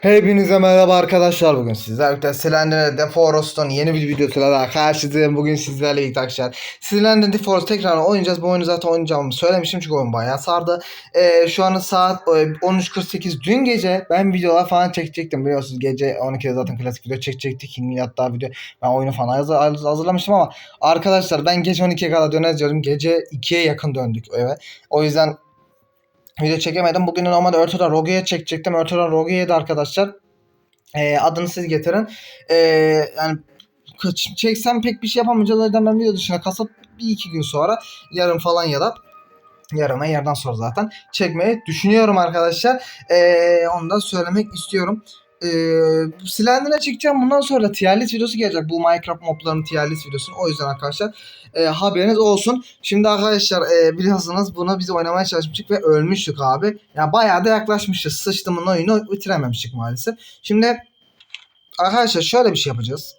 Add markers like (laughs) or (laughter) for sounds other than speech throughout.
Hepinize merhaba arkadaşlar. Bugün sizlerle birlikte Slender The Forest'un yeni bir videosuyla daha karşınızdayım. Bugün sizlerle birlikte arkadaşlar Slender The Forest tekrar oynayacağız. Bu oyunu zaten oynayacağımı söylemiştim çünkü oyun bayağı sardı. Ee, Şu an saat e, 13.48 dün gece ben videolar falan çekecektim. Biliyorsunuz gece 12'de zaten klasik video çekecektik. Hatta video ben oyunu falan hazır- hazırlamıştım ama Arkadaşlar ben gece 12'ye kadar diyordum gece 2'ye yakın döndük eve. O yüzden video çekemedim. Bugün normalde Örtüden Roge'ye çekecektim. Örtüden Roge'ye de arkadaşlar e, adını siz getirin. E, yani çeksem pek bir şey yüzden ben video dışına kasıp bir iki gün sonra yarın falan ya da yarına yarından sonra zaten çekmeyi düşünüyorum arkadaşlar. E, onu da söylemek istiyorum. E, Slender'e çekeceğim. Bundan sonra tier list videosu gelecek. Bu Minecraft moblarının tier list videosunu. O yüzden arkadaşlar e, haberiniz olsun. Şimdi arkadaşlar e, biliyorsunuz bunu biz oynamaya çalışmıştık ve ölmüştük abi. Yani bayağı da yaklaşmışız. Sıçtımın oyunu bitirememiştik maalesef. Şimdi arkadaşlar şöyle bir şey yapacağız.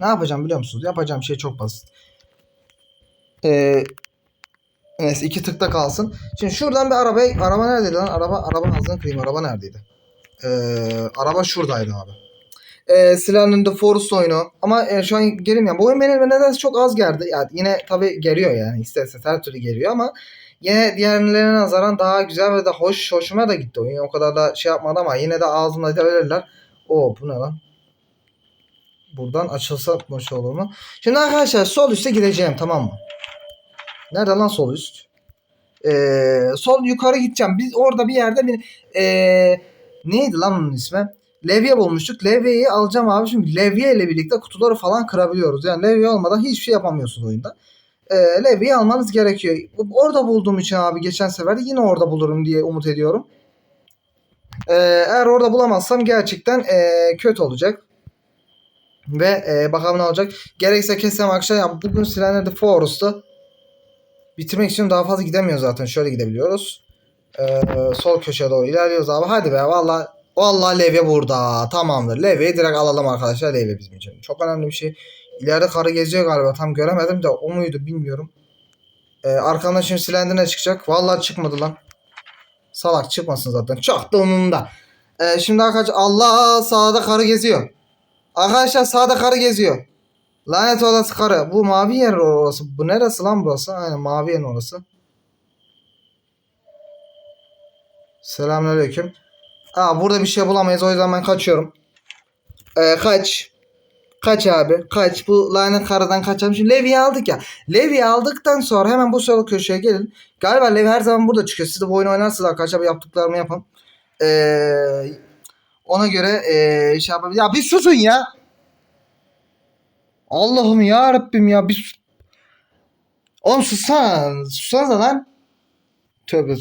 Ne yapacağım biliyor musunuz? Yapacağım şey çok basit. Ee, neyse iki tıkta kalsın. Şimdi şuradan bir arabayı... Araba neredeydi lan? Araba, araba ağzını kırayım. Araba neredeydi? Ee, araba şuradaydı abi e, Silah'ın The Forest oyunu. Ama e, şu an gelim ya. Bu oyun beni nedense çok az gerdi. Yani yine tabi geliyor yani. İsterse her türlü geliyor ama yine diğerlerine nazaran daha güzel ve de hoş hoşuma da gitti oyun. O kadar da şey yapmadı ama yine de ağzımda da verirler. Oo bu ne lan? Buradan açılsa boş olur mu? Şimdi arkadaşlar sol üste gideceğim tamam mı? Nerede lan sol üst? Ee, sol yukarı gideceğim. Biz orada bir yerde bir ee, neydi lan onun ismi? levye bulmuştuk. Levyeyi alacağım abi. Çünkü levye ile birlikte kutuları falan kırabiliyoruz. Yani levye olmadan hiçbir şey yapamıyorsun oyunda. E, levyeyi almanız gerekiyor. Orada bulduğum için abi geçen sefer de yine orada bulurum diye umut ediyorum. E, eğer orada bulamazsam gerçekten e, kötü olacak. Ve e, bakalım ne olacak. Gerekse kesem akşam ya bugün Silahlar The Forest'ı bitirmek için daha fazla gidemiyoruz zaten. Şöyle gidebiliyoruz. E, sol köşeye doğru ilerliyoruz abi. Hadi be vallahi Vallahi levye burada. Tamamdır. Levyeyi direkt alalım arkadaşlar. Levye bizim için. Çok önemli bir şey. İleride karı geziyor galiba. Tam göremedim de o muydu bilmiyorum. Ee, arkamdan şimdi silendine çıkacak. Vallahi çıkmadı lan. Salak çıkmasın zaten. Çok da umurumda. Ee, şimdi arkadaşlar Allah sağda karı geziyor. Arkadaşlar sağda karı geziyor. Lanet olası karı. Bu mavi yer orası. Bu neresi lan burası? Aynen mavi yer orası. Selamünaleyküm. Aa burada bir şey bulamayız o yüzden ben kaçıyorum. Ee, kaç. Kaç abi kaç bu lanet karadan kaçalım. Şimdi Levi'yi aldık ya. Levi'yi aldıktan sonra hemen bu sol köşeye gelin. Galiba Levi her zaman burada çıkıyor. Siz de bu oyunu oynarsınız arkadaşlar yaptıklarımı yapın. Ee, ona göre ee, şey yapabilir. Ya bir susun ya. Allah'ım ya Rabbim ya bir Oğlum sussan. Sussanıza lan. Tövbe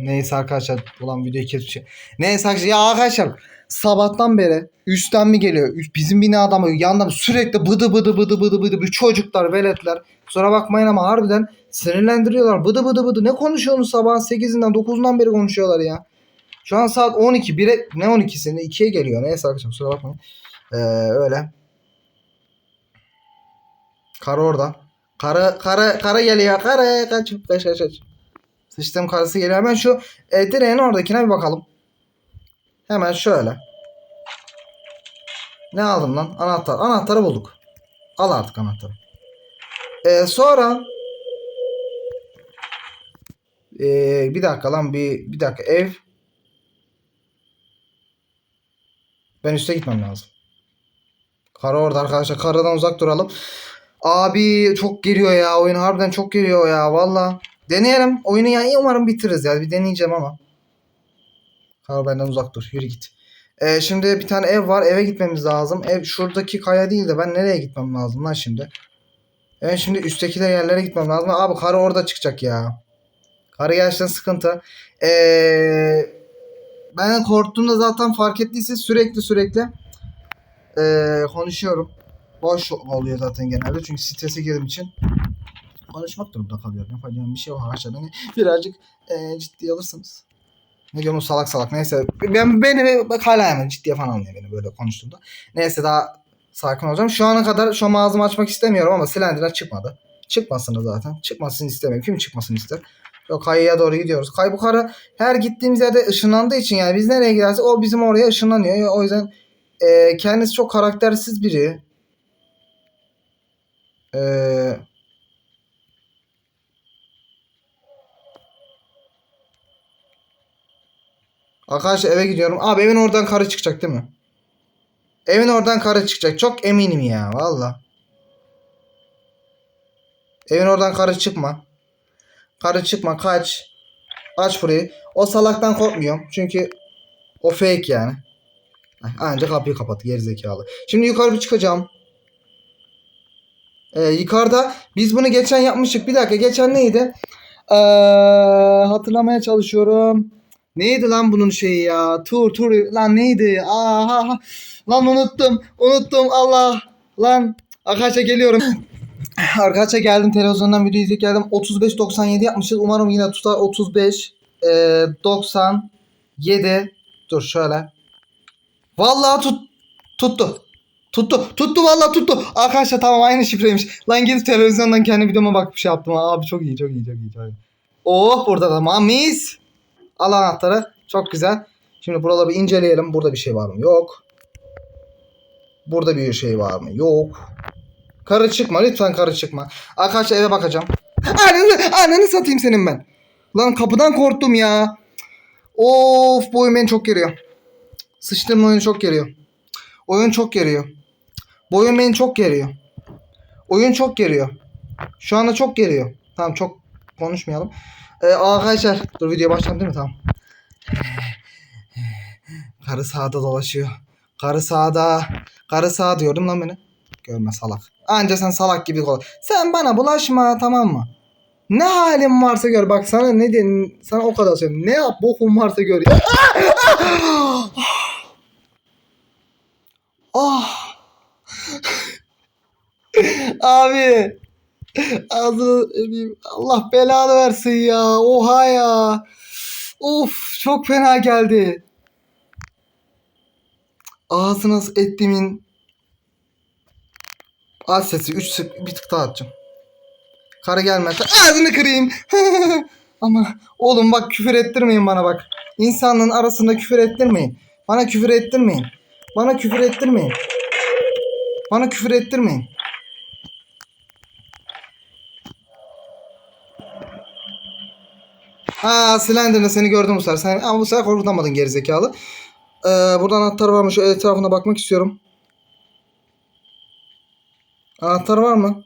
Neyse arkadaşlar ulan videoyu kesmiş. Şey. Neyse arkadaşlar ya arkadaşlar sabahtan beri üstten mi geliyor? Üst- Bizim binada mı? Yandan sürekli bıdı bıdı bıdı bıdı bıdı bıdı çocuklar veletler. Kusura bakmayın ama harbiden sinirlendiriyorlar. Bıdı bıdı bıdı ne konuşuyorsunuz sabahın 8'inden 9'undan beri konuşuyorlar ya. Şu an saat 12. 1'e ne 12'sinde 2'ye geliyor. Neyse arkadaşlar kusura bakmayın. Ee, öyle. Karı orada. Karı karı karı geliyor. Karı kaç kaç kaç kaç. Sıçtığım karısı geliyor. Hemen şu e, direğin oradakine bir bakalım. Hemen şöyle. Ne aldım lan? Anahtar. Anahtarı bulduk. Al artık anahtarı. E, sonra e, bir dakika lan bir, bir dakika ev ben üste gitmem lazım. Karı orada arkadaşlar. Karıdan uzak duralım. Abi çok geliyor ya. Oyun harbiden çok geliyor ya. Valla. Deneyelim. Oyunu yani umarım bitiririz ya. Bir deneyeceğim ama. Kar benden uzak dur. Yürü git. Ee, şimdi bir tane ev var. Eve gitmemiz lazım. Ev şuradaki kaya değil de ben nereye gitmem lazım lan şimdi? Evet şimdi üstteki de yerlere gitmem lazım. Abi karı orada çıkacak ya. Karı gerçekten sıkıntı. Ee, ben korktuğumda zaten fark ettiyseniz sürekli sürekli ee, konuşuyorum. Boş oluyor zaten genelde. Çünkü strese girdiğim için konuşmak durumunda kalıyorum. Yapacağım bir şey yok arkadaşlar. Beni birazcık e, ciddiye alırsınız. Ne diyorum salak salak. Neyse. Ben beni bak hala hemen ciddiye falan almıyor beni böyle konuştuğumda. Neyse daha sakin olacağım. Şu ana kadar şu an ağzımı açmak istemiyorum ama Slender'dan çıkmadı. Çıkmasın zaten. Çıkmasını istemiyorum. Kim çıkmasını ister? Yok kayıya doğru gidiyoruz. Kay bu kara her gittiğimiz yerde ışınlandığı için yani biz nereye gidersek o bizim oraya ışınlanıyor. O yüzden e, kendisi çok karaktersiz biri. Eee Arkadaşlar eve gidiyorum. Abi evin oradan karı çıkacak değil mi? Evin oradan karı çıkacak. Çok eminim ya valla. Evin oradan karı çıkma. Karı çıkma kaç. Aç burayı. O salaktan korkmuyorum. Çünkü o fake yani. Ancak kapıyı kapat gerizekalı. Şimdi yukarı bir çıkacağım. Ee, yukarıda biz bunu geçen yapmıştık. Bir dakika geçen neydi? Ee, hatırlamaya çalışıyorum. Neydi lan bunun şeyi ya? Tur tur lan neydi? Aha lan unuttum. Unuttum Allah. Lan arkadaşlar geliyorum. (laughs) arkadaşlar geldim televizyondan video izleyip geldim. 35 97 yapmışız. Umarım yine tutar 35 e, 97 Dur şöyle. Vallahi tut tuttu. Tuttu. Tuttu vallahi tuttu. Arkadaşlar tamam aynı şifreymiş. Lan gidip televizyondan kendi videoma bak bir şey yaptım. Abi çok iyi çok iyi çok iyi. Çok iyi. Oh burada da mamis. Al anahtarı. Çok güzel. Şimdi buraları bir inceleyelim. Burada bir şey var mı? Yok. Burada bir şey var mı? Yok. Karı çıkma. Lütfen karı çıkma. Arkadaşlar eve bakacağım. Ananı, ananı satayım senin ben. Lan kapıdan korktum ya. Of bu oyun beni çok geriyor. Sıçtığım oyun çok geriyor. Oyun çok geriyor. Bu oyun beni çok geriyor. Oyun çok geriyor. Şu anda çok geriyor. Tamam çok konuşmayalım. Ee, arkadaşlar dur video başladı değil mi? Tamam. Karı sağda dolaşıyor. Karı sağda. Karı sağ diyordum lan beni. Görme salak. Anca sen salak gibi kol. Sen bana bulaşma tamam mı? Ne halin varsa gör. Bak sana ne diyeyim. Sana o kadar söyleyeyim. Ne yap bokum varsa gör. Ah. (laughs) Abi. (laughs) Ağzını. Allah belanı versin ya. Oha ya. Of çok fena geldi. Ağzına ettiğimin az sesi 3 bir tık daha atacağım. Kara gelmezse ağzını kırayım. (laughs) Ama oğlum bak küfür ettirmeyin bana bak. İnsanların arasında küfür ettirmeyin. Bana küfür ettirmeyin. Bana küfür ettirmeyin. Bana küfür ettirmeyin. Ha Slender'da seni gördüm bu sefer. Sen, ama bu sefer korkutamadın gerizekalı. Ee, burada anahtar varmış. Şu etrafına bakmak istiyorum. Anahtar var mı?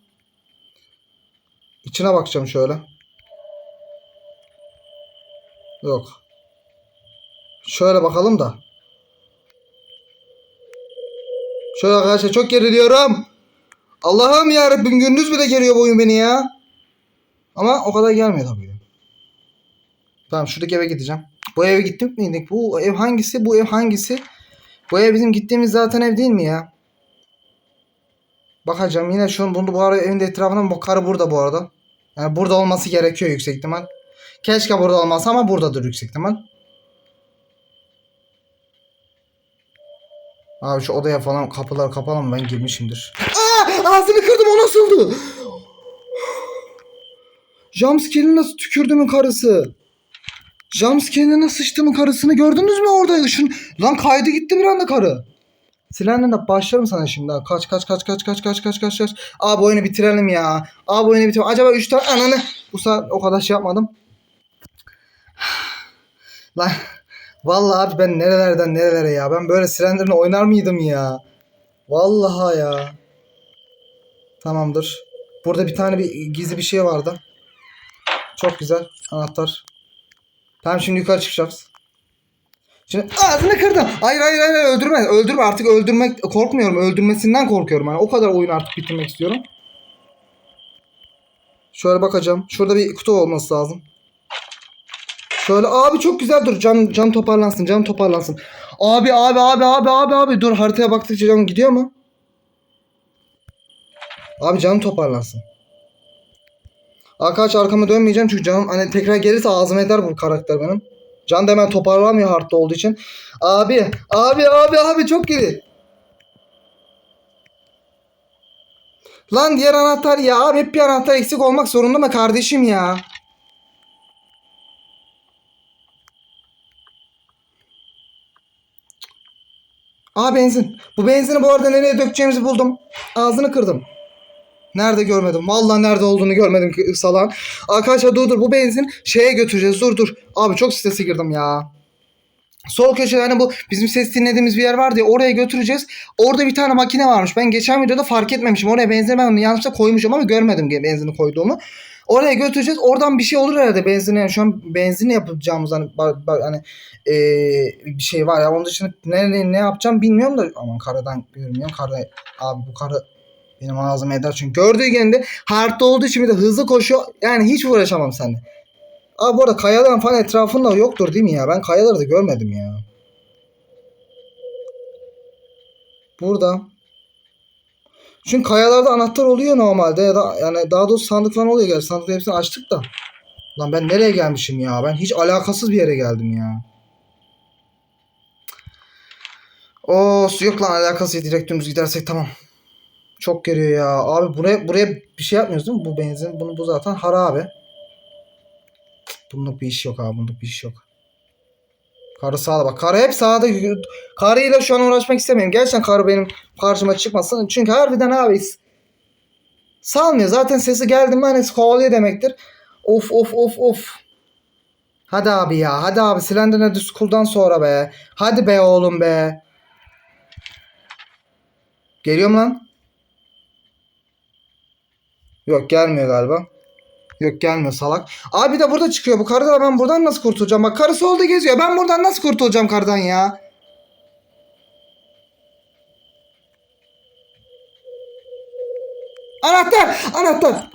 İçine bakacağım şöyle. Yok. Şöyle bakalım da. Şöyle arkadaşlar çok geriliyorum. Allah'ım ya Rabbim gündüz bile geliyor bu oyun beni ya. Ama o kadar gelmiyor tabii. Tamam şuradaki eve gideceğim. Bu eve gittik miydik? Bu ev hangisi? Bu ev hangisi? Bu ev bizim gittiğimiz zaten ev değil mi ya? Bakacağım yine şu bunu bu arada evin de etrafında bu karı burada bu arada. Yani burada olması gerekiyor yüksek ihtimal. Keşke burada olmasa ama buradadır yüksek ihtimal. Abi şu odaya falan kapılar kapalı mı ben girmişimdir. Aa, ağzını kırdım o nasıldı? (gasps) Jumpscare'in nasıl tükürdümün karısı. Jumpscare'in nasıl sıçtığımın karısını gördünüz mü orada? Işın... Lan kaydı gitti bir anda karı. Silenle başlarım sana şimdi. ha. Kaç kaç kaç kaç kaç kaç kaç kaç kaç. Abi oyunu bitirelim ya. Abi oyunu bitirelim. Acaba 3 tane ananı. Bu sefer o kadar şey yapmadım. (sighs) Lan vallahi abi ben nerelerden nerelere ya. Ben böyle Slender'ını oynar mıydım ya? Vallahi ya. Tamamdır. Burada bir tane bir gizli bir şey vardı. Çok güzel. Anahtar. Tamam şimdi yukarı çıkacağız. Şimdi ağzını kırdım. Hayır hayır hayır öldürme. Öldürme artık öldürmek korkmuyorum. Öldürmesinden korkuyorum. Yani o kadar oyunu artık bitirmek istiyorum. Şöyle bakacağım. Şurada bir kutu olması lazım. Şöyle abi çok güzel dur. Cam cam toparlansın. Cam toparlansın. Abi abi abi abi abi abi dur haritaya baktıkça cam gidiyor mu? Abi cam toparlansın. Arkadaş arkama dönmeyeceğim çünkü canım hani tekrar gelirse ağzıma eder bu karakter benim. Can da hemen toparlamıyor hardta olduğu için. Abi, abi, abi, abi çok geri. Lan diğer anahtar ya. Abi hep bir anahtar eksik olmak zorunda mı kardeşim ya? Aa benzin. Bu benzini bu arada nereye dökeceğimizi buldum. Ağzını kırdım. Nerede görmedim. Vallahi nerede olduğunu görmedim salan. Arkadaşlar dur dur bu benzin şeye götüreceğiz. Dur dur. Abi çok strese girdim ya. Sol köşede hani bu bizim ses dinlediğimiz bir yer vardı ya oraya götüreceğiz. Orada bir tane makine varmış. Ben geçen videoda fark etmemişim. Oraya benzin ben yanlışlıkla koymuşum ama görmedim benzini koyduğumu. Oraya götüreceğiz. Oradan bir şey olur herhalde benzine. Yani şu an benzinle yapacağımız hani, hani eee, bir şey var ya. Onun dışında ne, ne, ne yapacağım bilmiyorum da. Aman karadan görmüyorum. Kara, abi bu karı benim ağzıma eder. Çünkü gördüğü gibi hardta olduğu için bir de hızlı koşuyor. Yani hiç uğraşamam seninle. Abi bu arada kayaların falan etrafında yoktur değil mi ya? Ben kayaları da görmedim ya. Burada. Çünkü kayalarda anahtar oluyor normalde ya da yani daha doğrusu sandık falan oluyor gerçi. Sandıkların hepsini açtık da. Lan ben nereye gelmişim ya? Ben hiç alakasız bir yere geldim ya. O su yok lan alakası direkt dümdüz gidersek tamam. Çok geliyor ya. Abi buraya buraya bir şey yapmıyoruz değil mi? Bu benzin bunu bu zaten harabe. Bunluk bir iş yok abi. Bunluk bir iş yok. Karı sağda bak. Karı hep sağda. Karıyla şu an uğraşmak istemiyorum. Gerçekten karı benim karşıma çıkmasın. Çünkü harbiden abi salmıyor. Zaten sesi geldi mi hani kovalıyor demektir. Of of of of. Hadi abi ya. Hadi abi. Slender'e düz kuldan sonra be. Hadi be oğlum be. Geliyor mu lan? Yok gelmiyor galiba. Yok gelmiyor salak. Abi de burada çıkıyor bu karı da ben buradan nasıl kurtulacağım? Bak karı solda geziyor. Ben buradan nasıl kurtulacağım kardan ya? Anahtar! Anahtar!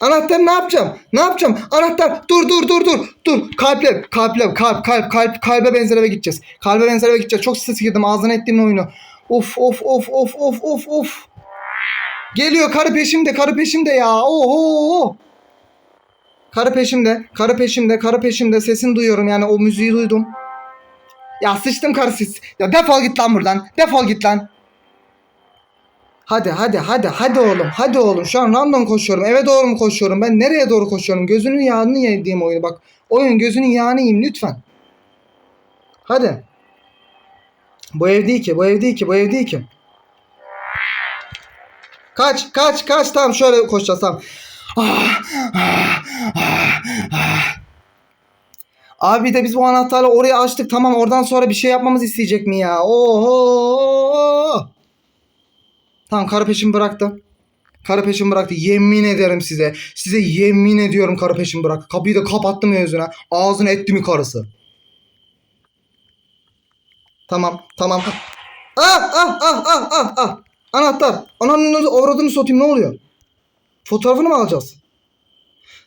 Anahtar ne yapacağım? Ne yapacağım? Anahtar dur dur dur dur. Dur kalple kalple kalp kalp kalp kalbe benzer eve gideceğiz. Kalbe benzer eve gideceğiz. Çok stres girdim ağzına ettiğim oyunu. Of of of of of of of. Geliyor karı peşimde karı peşimde ya. Oho. Karı peşimde karı peşimde karı peşimde sesini duyuyorum yani o müziği duydum. Ya sıçtım karısız. Ya defol git lan buradan. Defol git lan. Hadi hadi hadi hadi oğlum hadi oğlum şu an random koşuyorum eve doğru mu koşuyorum ben nereye doğru koşuyorum gözünün yağını yediğim oyunu bak oyun gözünün yağını yiyeyim lütfen hadi bu ev değil ki bu ev değil ki bu ev değil ki kaç kaç kaç tamam şöyle koşacağız tamam Abi de biz bu anahtarla orayı açtık tamam oradan sonra bir şey yapmamız isteyecek mi ya oho Tamam karı peşimi bıraktı. Karı peşimi bıraktı. Yemin ederim size. Size yemin ediyorum karı peşimi bıraktı. Kapıyı da kapattım yüzüne. Ağzını etti mi karısı? Tamam tamam. Ah ah ah ah ah ah. Anahtar. Ananın avradını satayım ne oluyor? Fotoğrafını mı alacağız?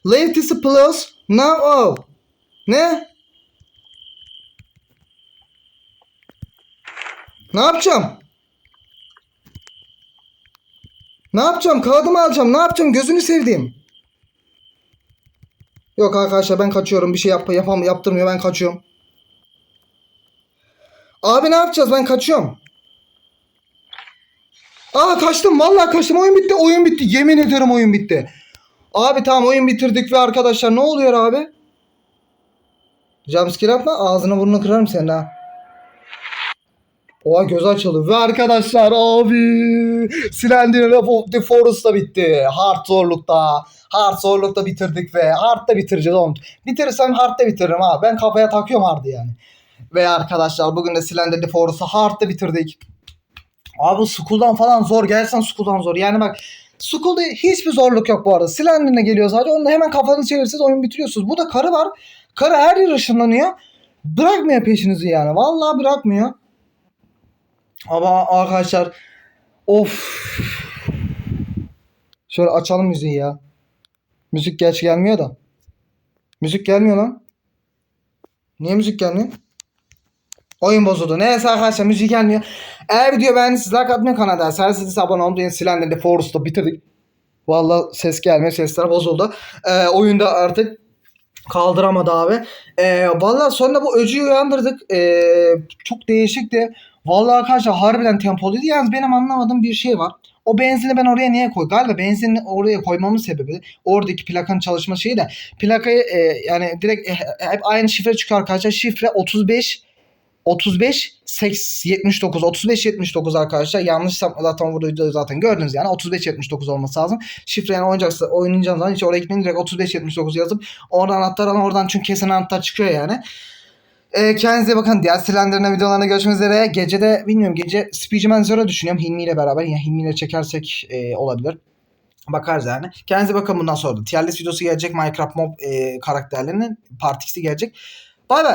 This place now. Oh. Ne? Ne yapacağım? Ne yapacağım? Kağıdımı alacağım. Ne yapacağım? Gözünü sevdiğim. Yok arkadaşlar ben kaçıyorum. Bir şey yap yapam yaptırmıyor. Ben kaçıyorum. Abi ne yapacağız? Ben kaçıyorum. Aa kaçtım. Vallahi kaçtım. Oyun bitti. Oyun bitti. Yemin ederim oyun bitti. Abi tamam oyun bitirdik ve arkadaşlar ne oluyor abi? Jumpscare yapma. Ağzını burnunu kırarım senin ha. Oha göz açıldı. Ve arkadaşlar abi Slender of the Forest da bitti. Hard zorlukta. Hard zorlukta bitirdik ve hard'da bitireceğiz oğlum. Bitirirsem hard'da bitiririm ha. Ben kafaya takıyorum hard'ı yani. Ve arkadaşlar bugün de Slender the Forest'ı hard'da bitirdik. Abi Skull'dan falan zor. Gelsen Skull'dan zor. Yani bak Skull'da hiçbir zorluk yok bu arada. Slender'ine geliyor sadece. Onu da hemen kafanızı çevirirseniz oyun bitiriyorsunuz. Bu da karı var. Karı her yer ışınlanıyor. Bırakmıyor peşinizi yani. Vallahi bırakmıyor. Ama arkadaşlar of. Şöyle açalım müziği ya. Müzik geç gelmiyor da. Müzik gelmiyor lan. Niye müzik gelmiyor? Oyun bozuldu. Neyse arkadaşlar müzik gelmiyor. Eğer video beğendiyseniz like atmayı kanala. Sersiz abone olmayı silenleri de Forest'ta bitirdik. Valla ses gelmiyor. Sesler bozuldu. Ee, oyunda artık kaldıramadı abi. Ee, Valla sonra bu öcüyü uyandırdık. Ee, çok değişikti. Vallahi arkadaşlar harbiden tempoluydu. Yalnız benim anlamadığım bir şey var. O benzini ben oraya niye koy? Galiba benzini oraya koymamın sebebi oradaki plakanın çalışma şeyi de plakayı e, yani direkt e, hep aynı şifre çıkıyor arkadaşlar. Şifre 35 35 8, 79 35 79 arkadaşlar. Yanlış zaten burada zaten gördünüz yani 35 79 olması lazım. Şifre yani oynayacaksa oynayacağınız zaman hiç oraya gitmeyin direkt 35 79 yazıp oradan anahtar alın oradan çünkü kesin anahtar çıkıyor yani. E, kendinize bakın. Diğer silendirine videolarına görüşmek üzere. Gecede bilmiyorum gece Speedman Zero düşünüyorum Hilmi ile beraber. Ya Hilmi ile çekersek e, olabilir. Bakarız yani. Kendinize bakın bundan sonra da. Tier videosu gelecek. Minecraft Mob e, karakterlerinin Part gelecek. Bay bay.